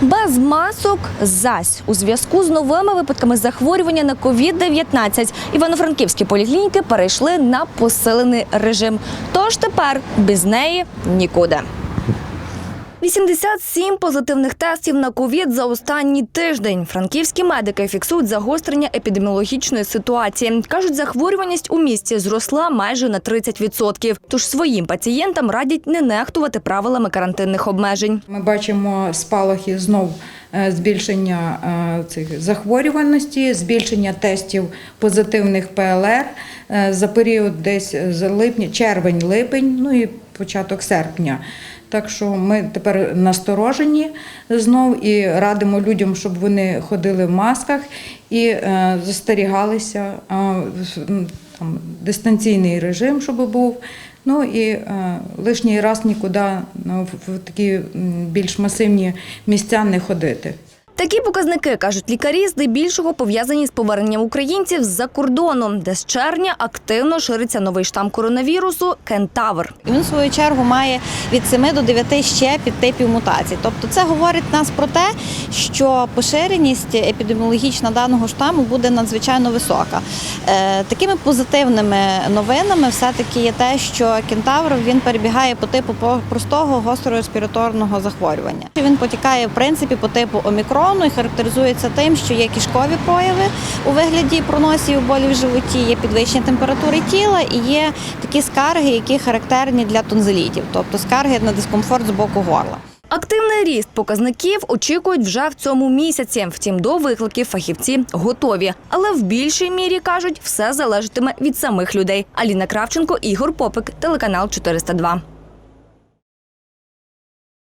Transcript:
Без масок зась у зв'язку з новими випадками захворювання на COVID-19 івано-франківські поліклініки перейшли на посилений режим. Тож тепер без неї нікуди. 87 позитивних тестів на ковід за останній тиждень. Франківські медики фіксують загострення епідеміологічної ситуації. кажуть, захворюваність у місті зросла майже на 30%. Тож своїм пацієнтам радять не нехтувати правилами карантинних обмежень. Ми бачимо спалахи знов е, збільшення е, цих захворюваності, збільшення тестів позитивних ПЛР е, за період десь з липня, червень-липень, ну і початок серпня. Так що ми тепер насторожені знов і радимо людям, щоб вони ходили в масках і е, застерігалися е, там, дистанційний режим, щоб був. Ну і е, лишній раз нікуди ну, в, в такі більш масивні місця не ходити. Такі показники кажуть лікарі, здебільшого пов'язані з поверненням українців з-за кордону, де з червня активно шириться новий штам коронавірусу кентавр. Він в свою чергу має від 7 до 9 ще підтипів мутацій. Тобто це говорить нас про те, що поширеність епідеміологічна даного штаму буде надзвичайно висока. Е, Такими позитивними новинами все-таки є те, що кентавр він перебігає по типу простого гострореспіраторного захворювання. Він потікає в принципі по типу омікрону і характеризується тим, що є кишкові прояви у вигляді проносів, болі в животі, є підвищення температури тіла і є такі скарги, які характерні для тонзилітів, тобто скарги на дискомфорт з боку горла. Активний ріст показників очікують вже в цьому місяці. Втім, до викликів фахівці готові. Але в більшій мірі кажуть, все залежатиме від самих людей. Аліна Кравченко, Ігор Попик, телеканал 402.